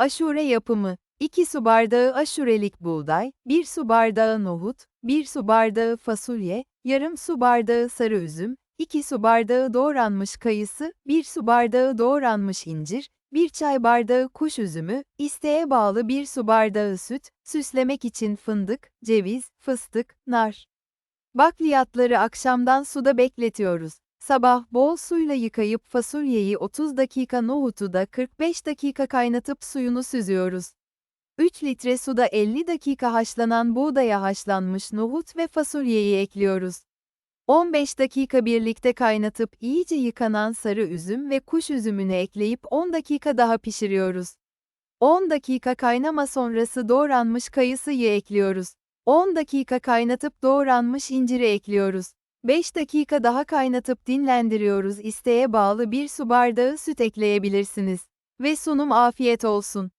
Aşure yapımı 2 su bardağı aşurelik buğday, 1 su bardağı nohut, 1 su bardağı fasulye, yarım su bardağı sarı üzüm, 2 su bardağı doğranmış kayısı, 1 su bardağı doğranmış incir, 1 çay bardağı kuş üzümü, isteğe bağlı 1 su bardağı süt, süslemek için fındık, ceviz, fıstık, nar. Bakliyatları akşamdan suda bekletiyoruz. Sabah bol suyla yıkayıp fasulyeyi 30 dakika nohutu da 45 dakika kaynatıp suyunu süzüyoruz. 3 litre suda 50 dakika haşlanan buğdaya haşlanmış nohut ve fasulyeyi ekliyoruz. 15 dakika birlikte kaynatıp iyice yıkanan sarı üzüm ve kuş üzümünü ekleyip 10 dakika daha pişiriyoruz. 10 dakika kaynama sonrası doğranmış kayısıyı ekliyoruz. 10 dakika kaynatıp doğranmış inciri ekliyoruz. 5 dakika daha kaynatıp dinlendiriyoruz. İsteğe bağlı bir su bardağı süt ekleyebilirsiniz. Ve sunum afiyet olsun.